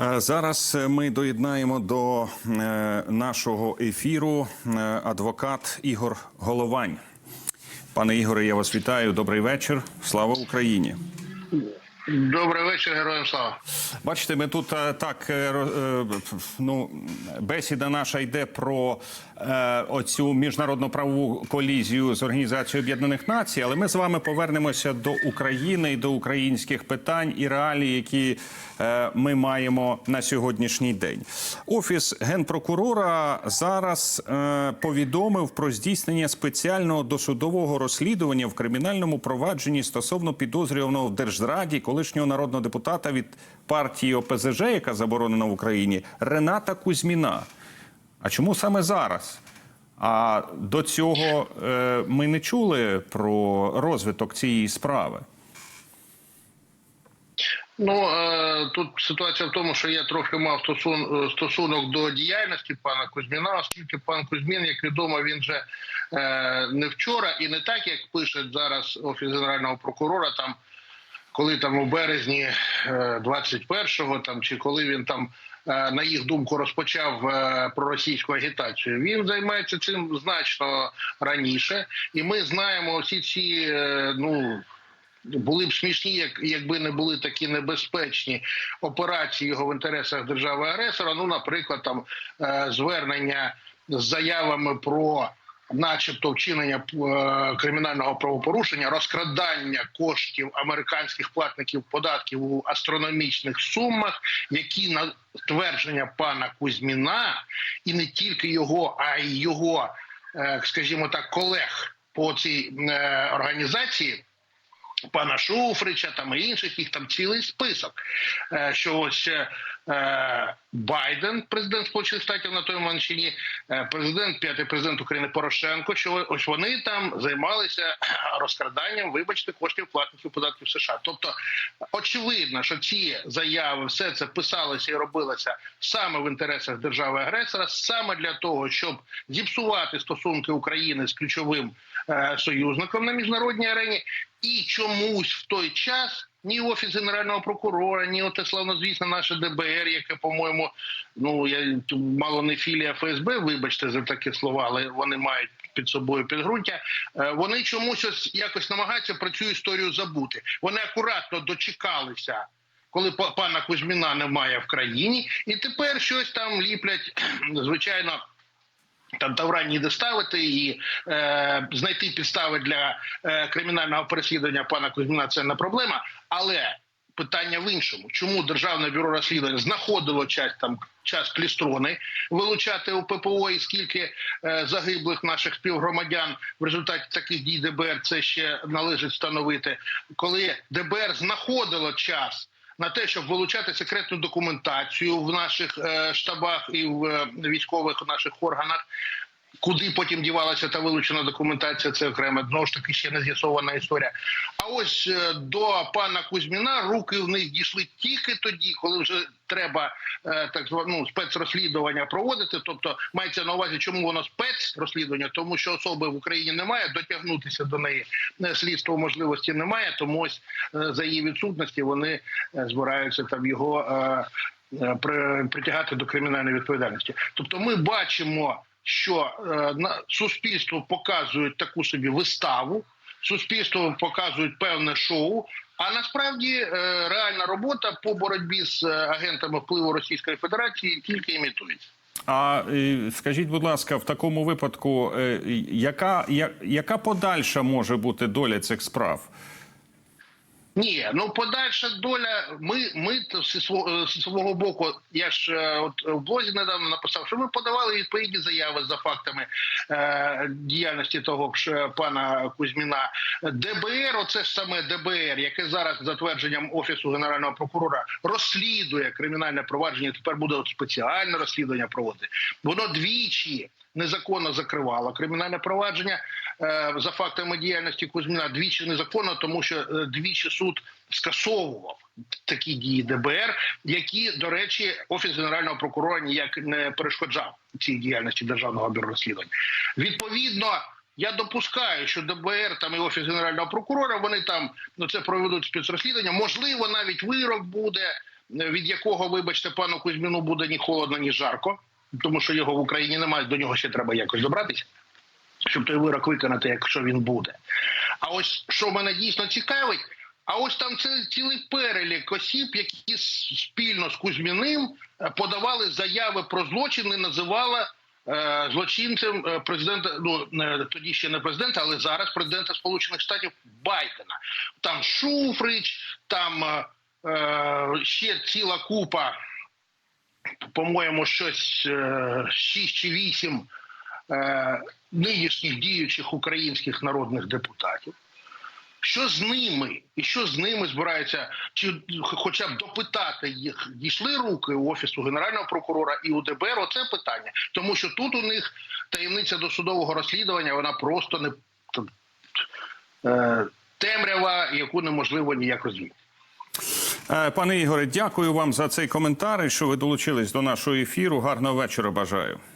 Е, Зараз е, ми доєднаємо до е, нашого ефіру адвокат Ігор Головань. Пане Ігоре, я вас вітаю. Добрий вечір. Слава Україні. Добрий вечір, героям слава. Бачите, ми тут так ну, бесіда наша йде про оцю міжнародну правову колізію з Організацією Об'єднаних Націй, але ми з вами повернемося до України і до українських питань і реалій, які е, ми маємо на сьогоднішній день. Офіс генпрокурора зараз е, повідомив про здійснення спеціального досудового розслідування в кримінальному провадженні стосовно підозрюваного в держзраді колишнього народного депутата від партії ОПЗЖ, яка заборонена в Україні, Рената Кузьміна. А чому саме зараз? А до цього е, ми не чули про розвиток цієї справи. Ну е, тут ситуація в тому, що я трохи мав стосун, е, стосунок до діяльності пана Кузьміна, оскільки пан Кузьмін, як відомо, він же не вчора і не так, як пише зараз офіс генерального прокурора, там коли там у березні е, 21-го, там чи коли він там. Е, На їх думку розпочав е, проросійську агітацію. Він займається цим значно раніше, і ми знаємо всі ці е, ну були б смішні, як якби не були такі небезпечні операції його в інтересах держави-агресора. Ну, наприклад, там звернення з заявами про. Начебто вчинення е, кримінального правопорушення, розкрадання коштів американських платників податків у астрономічних сумах, які на твердження пана Кузьміна, і не тільки його, а й його, е, скажімо так, колег по цій е, організації пана Шуфрича там і інших їх там цілий список. Що ось Байден, президент Сполучених Штатів на той момент ще ні, е, президент, п'ятий президент України Порошенко. Що ось вони там займалися розкраданням, вибачте, коштів платників податків США. Тобто, очевидно, що ці заяви, все це писалося і робилося саме в інтересах держави-агресора, саме для того, щоб зіпсувати стосунки України з ключовим е, союзником на міжнародній арені. І чомусь в той час ні офіс генерального прокурора, ні оте славнозвісне наше ДБР, яке, по-моєму, ну я мало не філія ФСБ, вибачте за такі слова, але вони мають під собою підґрунтя. е, Вони чомусь ось якось намагаються про цю історію забути. Вони акуратно дочекалися. Коли па- пана Кузьміна немає в країні, і тепер щось там ліплять, звичайно, там таврань ніде ставити і е, знайти підстави для е, кримінального переслідування пана Кузьміна це не проблема. Але питання в іншому: чому державне бюро розслідування знаходило час там час клістрони вилучати у ППО, і скільки е, загиблих наших співгромадян? В результаті таких дій ДБР це ще належить встановити, коли ДБР знаходило час на те, щоб вилучати секретну документацію в наших е, штабах і в е, військових наших органах. Куди потім дівалася та вилучена документація, це окремо знову ж таки ще не з'ясована історія. Ось е, до пана Кузьміна руки в них дійшли тільки тоді, коли вже треба е, так зване ну, спецрозслідування проводити. Тобто мається на увазі, чому воно спецрозслідування, тому що особи в Україні немає, дотягнутися до неї е, слідство можливості немає. Тому ось за її відсутності вони збираються там його при- притягати до кримінальної відповідальності. Тобто, ми бачимо що е, на суспільство показують таку собі виставу, суспільство показують певне шоу. А насправді е, реальна робота по боротьбі з е, агентами впливу Російської Федерації тільки імітується. А е, скажіть, будь ласка, в такому випадку, яка, я- яка подальша може бути доля цих справ? Ні, ну подальша доля. Ми ми то зі свого, боку. Я ж е, от в блозі недавно написав, що ми подавали відповідні заяви за фактами е, діяльності того ж е, пана Кузьміна. ДБР, оце ж саме ДБР, яке зараз за твердженням офісу генерального прокурора розслідує кримінальне провадження. Тепер буде от спеціальне розслідування проводити. Воно двічі незаконно закривало кримінальне провадження е, за фактами діяльності Кузьміна. Двічі незаконно, тому що е, двічі суд скасовував такі дії ДБР, які, до речі, офіс генерального прокурора ніяк не перешкоджав цій діяльності державного бюро розслідувань. Відповідно. Я допускаю, що ДБР там і офіс генерального прокурора вони там ну це проведуть спецрозслідування. Можливо, навіть вирок буде. від якого, вибачте, пану Кузьміну буде ні холодно, ні жарко, тому що його в Україні немає. До нього ще треба якось добратися, щоб той вирок виконати, якщо він буде. А ось що мене дійсно цікавить. А ось там це цілий перелік осіб, які спільно з Кузьміним е, подавали заяви про злочин і називали е, злочинцем е, президента. Ну тоді ще не президента, але зараз президента Сполучених Штатів Байдена. Там Шуфрич, там е, ще ціла купа, по-моєму, щось е, 6 чи 8 е, нинішніх діючих українських народних депутатів. Що з ними і що з ними збираються, чи хоча б допитати їх дійшли руки у офісу генерального прокурора і у ДБР? Оце питання, тому що тут у них таємниця досудового розслідування, вона просто не е, темрява, яку неможливо ніяк розвіяти. Е, Пане Ігоре, дякую вам за цей коментар, що ви долучились до нашого ефіру. Гарного вечора бажаю.